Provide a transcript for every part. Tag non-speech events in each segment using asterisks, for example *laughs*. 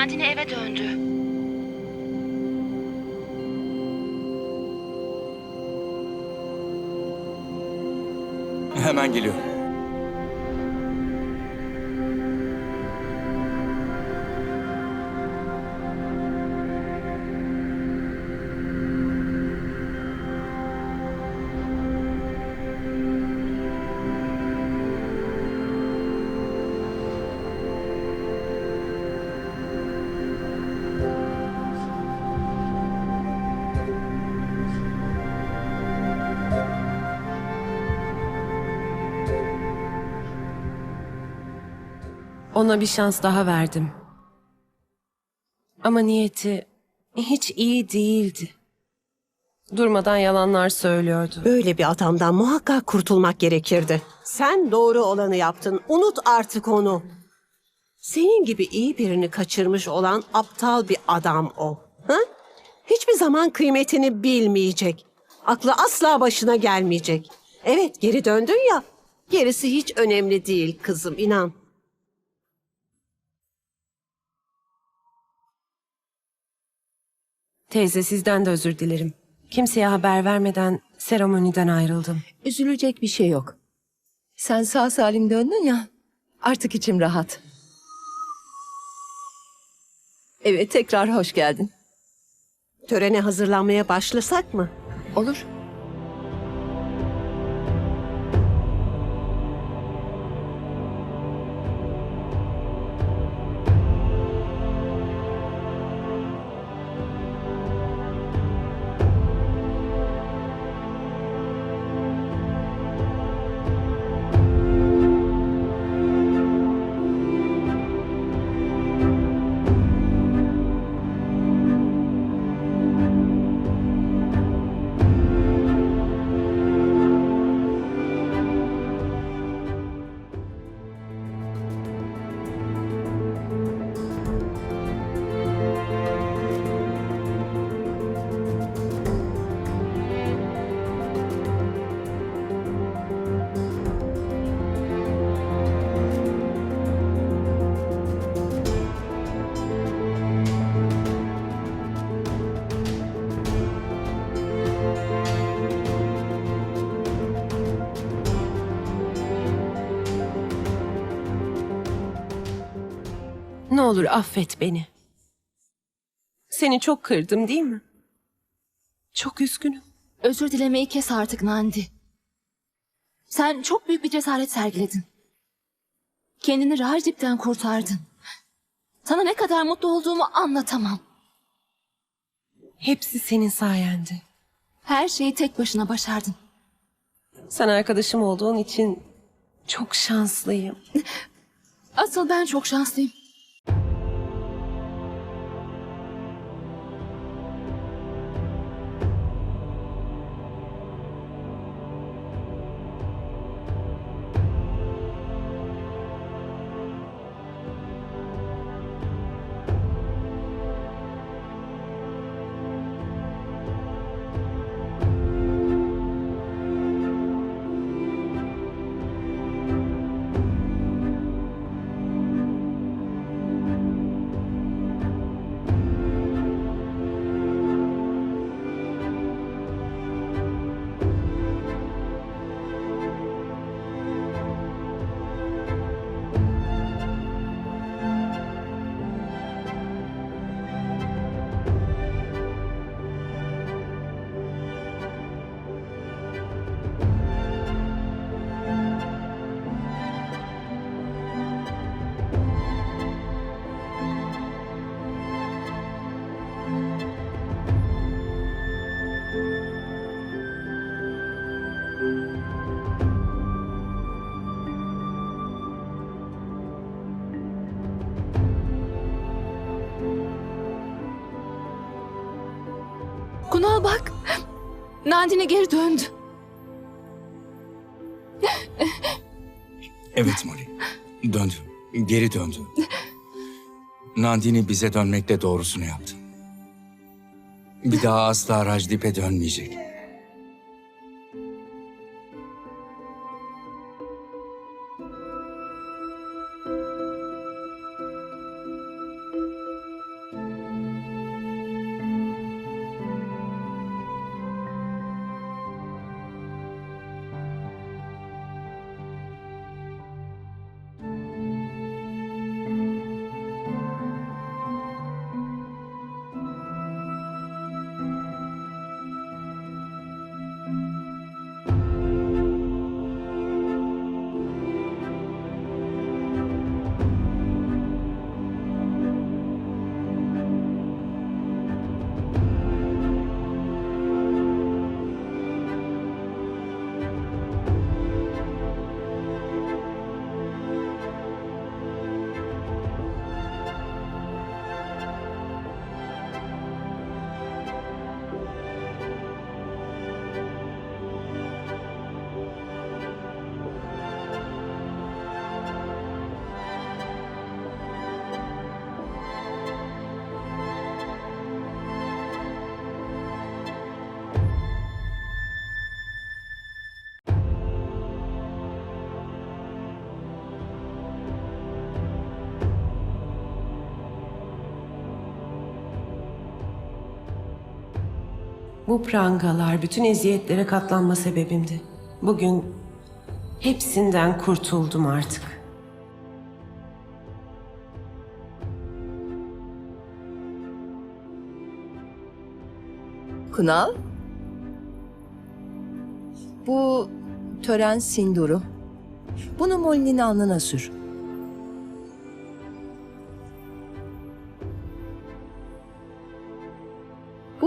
Nandini eve döndü. Ona bir şans daha verdim. Ama niyeti hiç iyi değildi. Durmadan yalanlar söylüyordu. Böyle bir adamdan muhakkak kurtulmak gerekirdi. Sen doğru olanı yaptın. Unut artık onu. Senin gibi iyi birini kaçırmış olan aptal bir adam o. Ha? Hiçbir zaman kıymetini bilmeyecek. Aklı asla başına gelmeyecek. Evet geri döndün ya. Gerisi hiç önemli değil kızım inan. Teyze sizden de özür dilerim. Kimseye haber vermeden seremoniden ayrıldım. Üzülecek bir şey yok. Sen sağ salim döndün ya. Artık içim rahat. Evet tekrar hoş geldin. Törene hazırlanmaya başlasak mı? Olur. Olur affet beni. Seni çok kırdım değil mi? Çok üzgünüm. Özür dilemeyi kes artık Nandi. Sen çok büyük bir cesaret sergiledin. Kendini Rajip'ten kurtardın. Sana ne kadar mutlu olduğumu anlatamam. Hepsi senin sayende. Her şeyi tek başına başardın. Sen arkadaşım olduğun için çok şanslıyım. Asıl ben çok şanslıyım. Kunal bak. Nandini geri döndü. Evet Molly. Döndü. Geri döndü. Nandini bize dönmekle doğrusunu yaptı. Bir daha asla Rajdip'e dönmeyecek. Bu prangalar bütün eziyetlere katlanma sebebimdi. Bugün hepsinden kurtuldum artık. Kunal. Bu tören sinduru. Bunu Molly'nin alnına sür.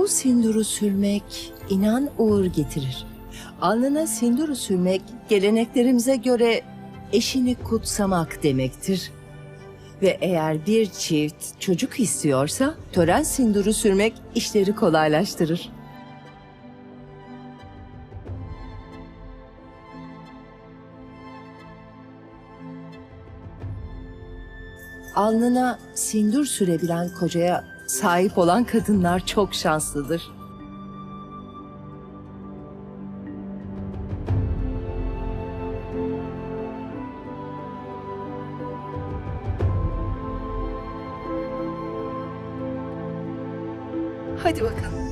Bu sinduru sürmek inan uğur getirir. Alnına sinduru sürmek geleneklerimize göre eşini kutsamak demektir. Ve eğer bir çift çocuk istiyorsa tören sinduru sürmek işleri kolaylaştırır. Alnına sindur sürebilen kocaya sahip olan kadınlar çok şanslıdır. Hadi bakalım.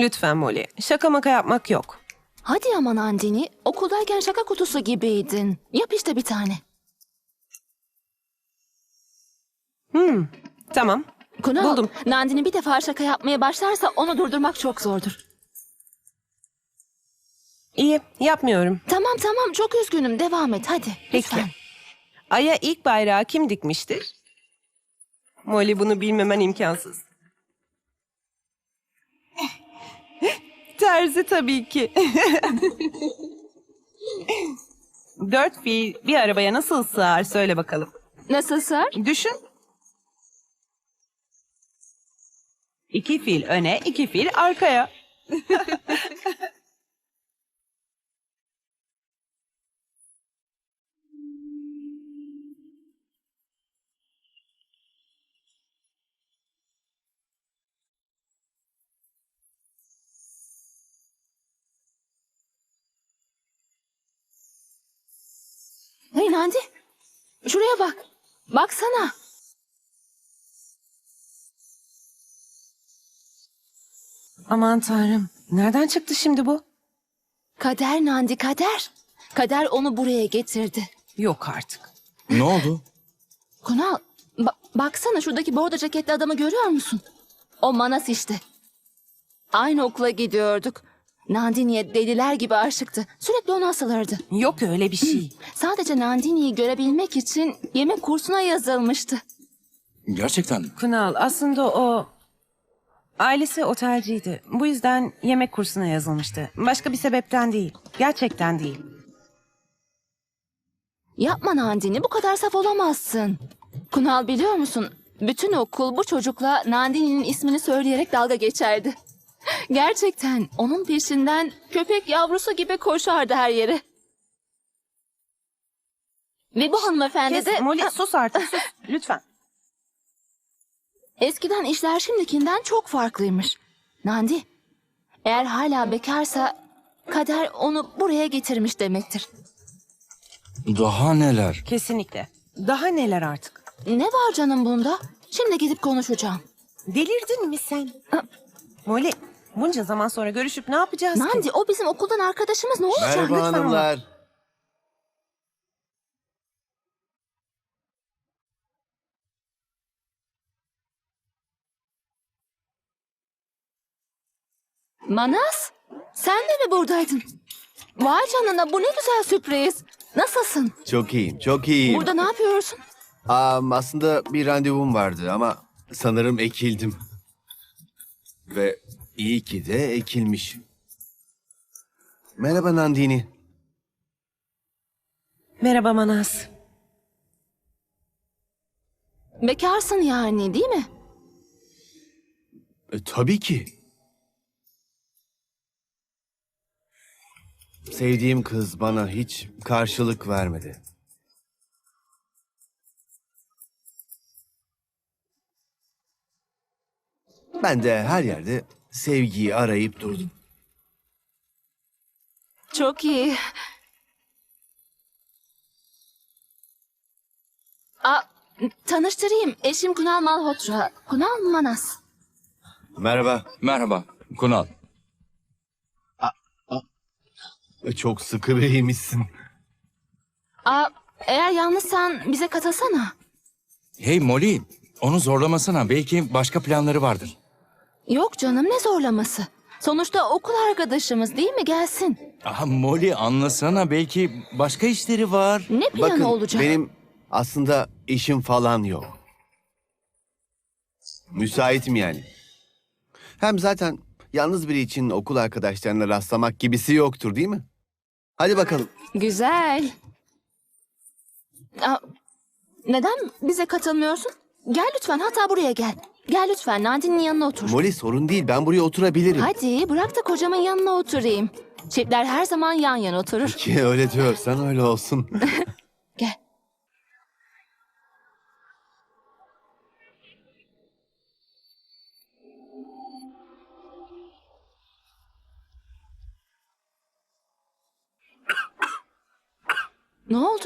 Lütfen Molly, şaka maka yapmak yok. Hadi ama Nandini, okuldayken şaka kutusu gibiydin. Yap işte bir tane. Hmm, tamam. Kunal, Buldum. Nandini bir defa şaka yapmaya başlarsa onu durdurmak çok zordur. İyi, yapmıyorum. Tamam tamam çok üzgünüm devam et hadi. Peki. Lütfen. Ay'a ilk bayrağı kim dikmiştir? Molly bunu bilmemen imkansız. Terzi tabii ki. *laughs* Dört fil bir arabaya nasıl sığar söyle bakalım. Nasıl sır? Düşün. İki fil öne, iki fil arkaya. *laughs* bak. Baksana. Aman tanrım. Nereden çıktı şimdi bu? Kader Nandi kader. Kader onu buraya getirdi. Yok artık. Ne oldu? Kunal, ba- baksana şuradaki bordo ceketli adamı görüyor musun? O Manas işte. Aynı okula gidiyorduk. Nandini'ye deliler gibi aşıktı. Sürekli ona asılırdı. Yok öyle bir şey. *clears throat* Sadece Nandini'yi görebilmek için yemek kursuna yazılmıştı. Gerçekten mi? Kunal aslında o ailesi otelciydi. Bu yüzden yemek kursuna yazılmıştı. Başka bir sebepten değil. Gerçekten değil. Yapma Nandini, bu kadar saf olamazsın. Kunal biliyor musun? Bütün okul bu çocukla Nandini'nin ismini söyleyerek dalga geçerdi. Gerçekten onun peşinden köpek yavrusu gibi koşardı her yere. Ve bu hanımefendi Kes, de Molly sus artık sus. *laughs* Lütfen. eskiden işler şimdikinden çok farklıymış. Nandi, Eğer hala bekarsa kader onu buraya getirmiş demektir. Daha neler? Kesinlikle. Daha neler artık? Ne var canım bunda? Şimdi gidip konuşacağım. Delirdin mi sen? Molly, bunca zaman sonra görüşüp ne yapacağız ki? Nandi o bizim okuldan arkadaşımız ne olacak? Merhaba Lütfen hanımlar. Manas sen de mi buradaydın? Vay canına bu ne güzel sürpriz. Nasılsın? Çok iyiyim, çok iyiyim. Burada ne yapıyorsun? Aa, aslında bir randevum vardı ama sanırım ekildim. Ve iyi ki de ekilmiş. Merhaba Nandini. Merhaba Manas. Bekarsın yani değil mi? E, tabii ki. Sevdiğim kız bana hiç karşılık vermedi. Ben de her yerde sevgiyi arayıp durdum. Çok iyi. Aa, tanıştırayım. Eşim Kunal Malhotra. Kunal Manas. Merhaba. Merhaba, Kunal. Çok sıkı biriymişsin. Aa, eğer yalnızsan bize katılsana. Hey Molly, onu zorlamasana. Belki başka planları vardır. Yok canım ne zorlaması. Sonuçta okul arkadaşımız değil mi gelsin. Ah Molly anlasana. Belki başka işleri var. Ne planı Bakın olacak? benim aslında işim falan yok. Müsaitim yani. Hem zaten yalnız biri için okul arkadaşlarına rastlamak gibisi yoktur değil mi? Hadi bakalım. Güzel. Aa, neden bize katılmıyorsun? Gel lütfen hatta buraya gel. Gel lütfen Nadine'in yanına otur. Molly sorun değil ben buraya oturabilirim. Hadi bırak da kocamın yanına oturayım. Çiftler her zaman yan yana oturur. Ki öyle diyorsan öyle olsun. *laughs* Gel. Ne oldu?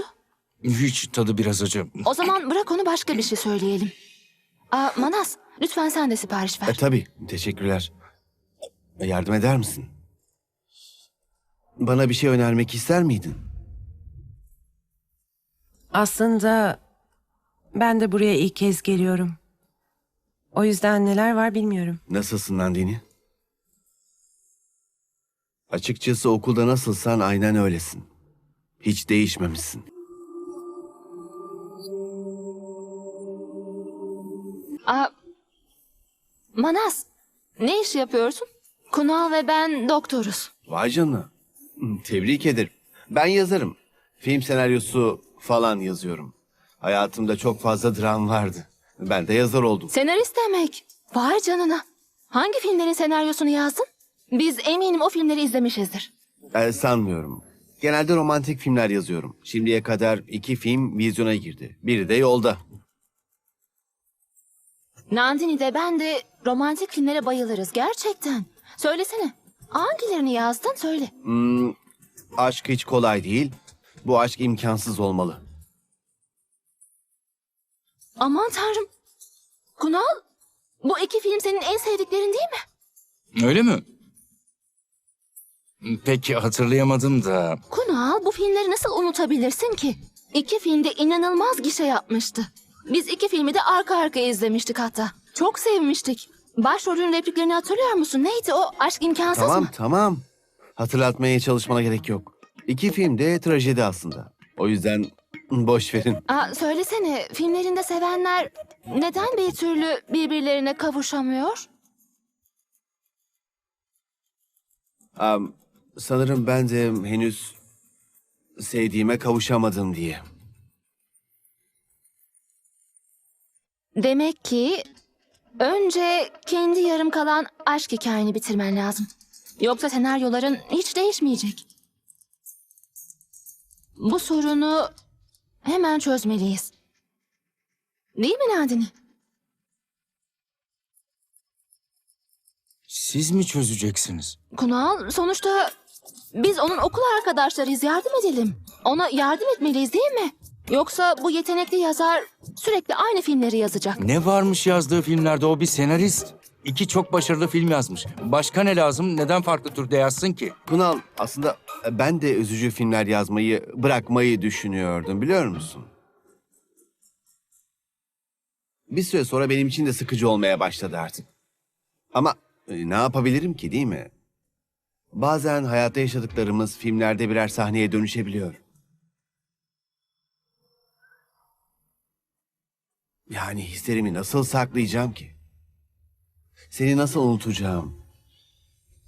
Hiç tadı biraz acı. O zaman bırak onu başka bir şey söyleyelim. Aa, Manas, lütfen sen de sipariş e, ver. tabii teşekkürler. E, yardım eder misin? Bana bir şey önermek ister miydin? Aslında ben de buraya ilk kez geliyorum. O yüzden neler var bilmiyorum. Nasılsın Nandini? Açıkçası okulda nasılsan aynen öylesin. Hiç değişmemişsin. Aa, Manas, ne iş yapıyorsun? Kunal ve ben doktoruz. Vay canına. Tebrik ederim. Ben yazarım. Film senaryosu falan yazıyorum. Hayatımda çok fazla dram vardı. Ben de yazar oldum. Senarist demek. Vay canına. Hangi filmlerin senaryosunu yazdın? Biz eminim o filmleri izlemişizdir. Ee, sanmıyorum. Genelde romantik filmler yazıyorum. Şimdiye kadar iki film vizyona girdi. Biri de yolda. Nandini de ben de romantik filmlere bayılırız gerçekten. Söylesene. Hangilerini yazdın söyle. Hmm, aşk hiç kolay değil. Bu aşk imkansız olmalı. Aman tanrım. Kunal, bu iki film senin en sevdiklerin değil mi? Öyle mi? Peki hatırlayamadım da. Kunal, bu filmleri nasıl unutabilirsin ki? İki filmde inanılmaz gişe yapmıştı. Biz iki filmi de arka arkaya izlemiştik hatta. Çok sevmiştik. Başrolün repliklerini hatırlıyor musun? Neydi o? Aşk imkansız Tamam mı? tamam. Hatırlatmaya çalışmana gerek yok. İki film de trajedi aslında. O yüzden *laughs* boş verin. Aa, söylesene, filmlerinde sevenler neden bir türlü birbirlerine kavuşamıyor? Am, sanırım ben de henüz sevdiğime kavuşamadım diye. Demek ki önce kendi yarım kalan aşk hikayeni bitirmen lazım. Yoksa senaryoların hiç değişmeyecek. Bu sorunu hemen çözmeliyiz. Değil mi Nadine? Siz mi çözeceksiniz? Kunal sonuçta biz onun okul arkadaşlarıyız yardım edelim. Ona yardım etmeliyiz değil mi? Yoksa bu yetenekli yazar sürekli aynı filmleri yazacak. Ne varmış yazdığı filmlerde o bir senarist. İki çok başarılı film yazmış. Başka ne lazım? Neden farklı türde yazsın ki? Kunal aslında ben de üzücü filmler yazmayı bırakmayı düşünüyordum biliyor musun? Bir süre sonra benim için de sıkıcı olmaya başladı artık. Ama e, ne yapabilirim ki değil mi? Bazen hayatta yaşadıklarımız filmlerde birer sahneye dönüşebiliyor. Yani hislerimi nasıl saklayacağım ki? Seni nasıl unutacağım?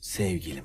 Sevgilim.